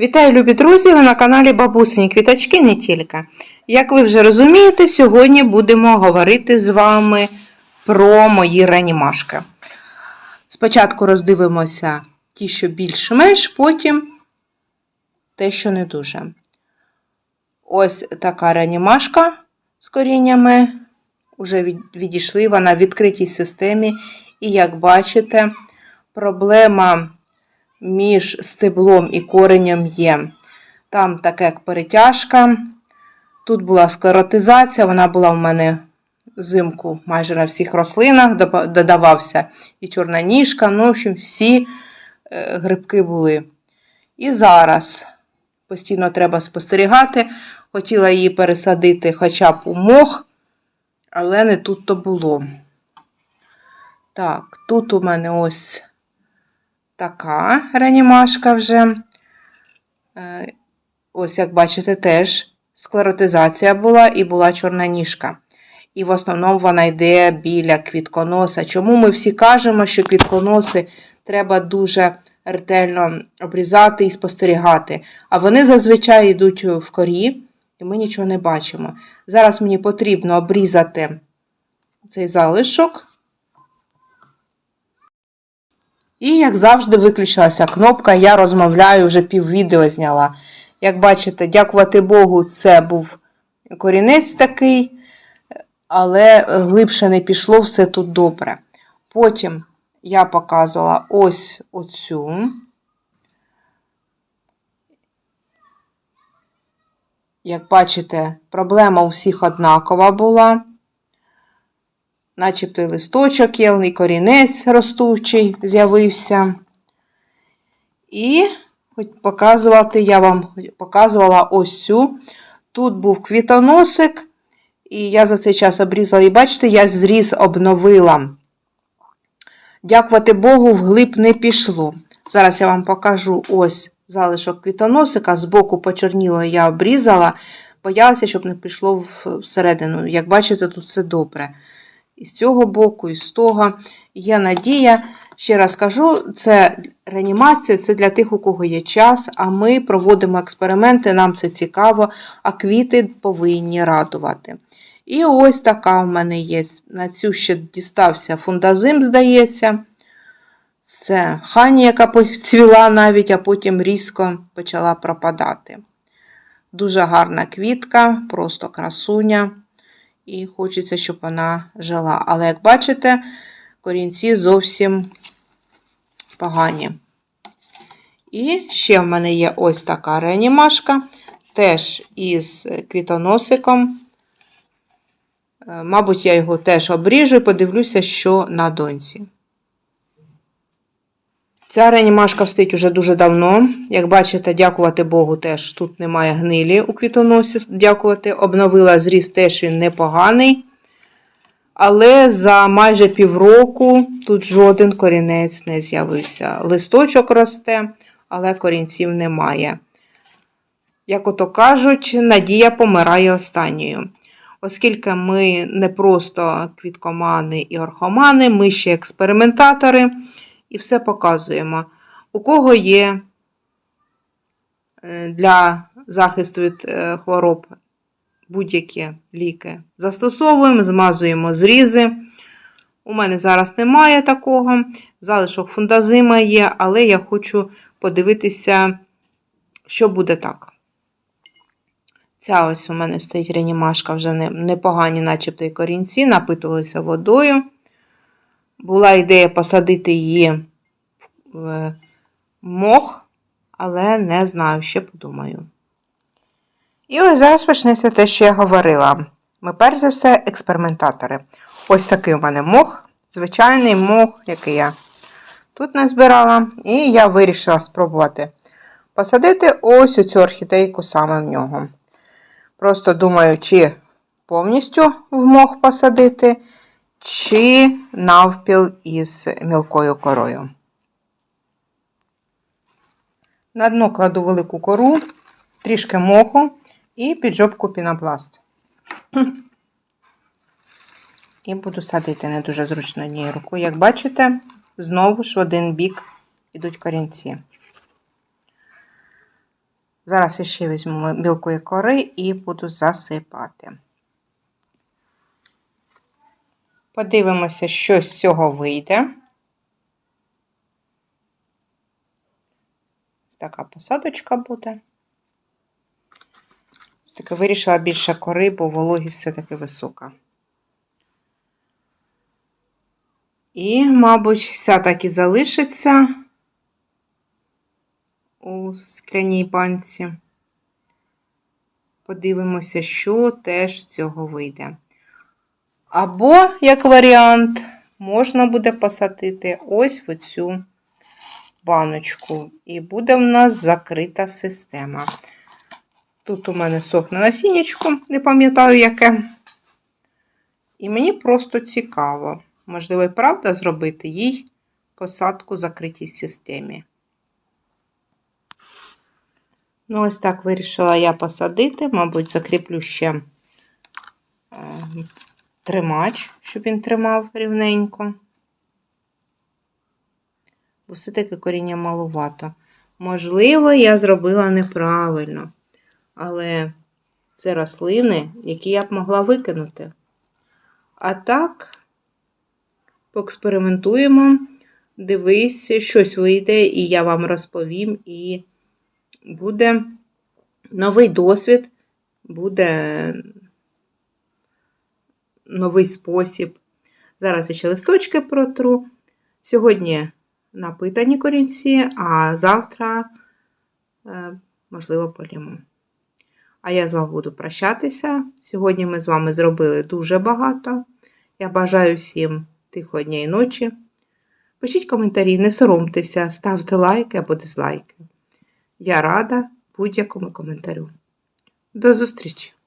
Вітаю, любі друзі! Ви на каналі Бабусині Квіточки не тільки. Як ви вже розумієте, сьогодні будемо говорити з вами про мої ранімашки. Спочатку роздивимося ті, що більш-менш, потім те, що не дуже. Ось така ранімашка з коріннями. Уже відійшли вона в відкритій системі. І як бачите, проблема між стеблом і коренем є. Там така як перетяжка. Тут була склеротизація, вона була в мене взимку майже на всіх рослинах, додавався і чорна ніжка, ну, в общем, всі е, грибки були. І зараз постійно треба спостерігати. Хотіла її пересадити хоча б у мох, але не тут то було. Так, тут у мене ось така реанімашка вже. Е, Ось, як бачите, теж склеротизація була і була чорна ніжка. І в основному вона йде біля квітконоса. Чому ми всі кажемо, що квітконоси треба дуже ретельно обрізати і спостерігати? А вони зазвичай йдуть в корі, і ми нічого не бачимо. Зараз мені потрібно обрізати цей залишок. І, як завжди, виключилася кнопка. Я розмовляю, вже піввідео зняла. Як бачите, дякувати Богу, це був корінець такий, але глибше не пішло, все тут добре. Потім я показувала ось оцю. Як бачите, проблема у всіх однакова була. Начебто і листочок є, корінець ростучий з'явився. І показувати я вам показувала ось цю. Тут був квітоносик, і я за цей час обрізала. І бачите, я зріз обновила. Дякувати Богу, вглиб не пішло. Зараз я вам покажу ось залишок квітоносика. Збоку почорніло я обрізала, боялася, щоб не пішло всередину. Як бачите, тут все добре. І з цього боку, і з того. Є надія. Ще раз кажу, це реанімація, це для тих, у кого є час, а ми проводимо експерименти, нам це цікаво, а квіти повинні радувати. І ось така в мене є. На цю ще дістався фундазим, здається. Це хані, яка поцвіла навіть, а потім різко почала пропадати. Дуже гарна квітка, просто красуня. І хочеться, щоб вона жила. Але, як бачите, корінці зовсім погані. І ще в мене є ось така реанімашка, теж із квітоносиком. Е, Мабуть, я його теж обріжу і подивлюся, що на доньці. Ця реанімашка стоїть уже дуже давно. Як бачите, дякувати Богу, теж тут немає гнилі у квітоносі. Дякувати. Обновила зріст, теж він непоганий. Але за майже півроку тут жоден корінець не з'явився. Листочок росте, але корінців немає. Як ото кажуть, надія помирає останньою. Оскільки ми не просто квіткомани і орхомани, ми ще експериментатори і все показуємо. У кого є е, для захисту від е, хвороб будь-які ліки. Застосовуємо, змазуємо зрізи. У мене зараз немає такого. Залишок фундазима є, але я хочу подивитися, що буде так. Ця ось у мене стоїть реанімашка, вже непогані, начебто і корінці, напитувалися водою. Була ідея посадити її в мох, але не знаю, ще подумаю. І ось зараз почнеться те, що я говорила. Ми, перш за все, експериментатори. Ось такий у мене мох, звичайний мох, який я тут назбирала. І я вирішила спробувати посадити ось цю орхідейку саме в нього. Просто думаю, чи повністю в мох посадити, чи навпіл із мілкою корою. На дно кладу велику кору, трішки моху і під жопку пінопласт. І буду садити не дуже зручно однією рукою. Як бачите, знову ж в один бік ідуть корінці. Зараз ще візьму білкові кори і буду засипати. Подивимося, що з цього вийде. Ось така посадочка буде. Ось таки вирішила більше кори, бо вологість все-таки висока. І, мабуть, ця так і залишиться у скляній банці. Подивимося, що теж з цього вийде. Або, як варіант, можна буде посадити ось в цю баночку. І буде в нас закрита система. Тут у мене сохне насіннячко, не пам'ятаю яке. І мені просто цікаво, можливо, і правда зробити їй посадку в закритій системі. Ну, ось так вирішила я посадити, мабуть, закріплю ще е, тримач, щоб він тримав рівненько. Бо все-таки коріння малувато. Можливо, я зробила неправильно, але це рослини, які я б могла викинути. А так, поекспериментуємо, дивись, щось вийде, і я вам розповім, і буде новий досвід, буде новий спосіб. Зараз я ще листочки протру. Сьогодні напитані корінці, а завтра, е, можливо, поліму. А я з вами буду прощатися. Сьогодні ми з вами зробили дуже багато. Я бажаю всім тихої дня і ночі. Пишіть коментарі, не соромтеся, ставте лайки або дизлайки. Я рада будь-якому коментарю. До зустрічі!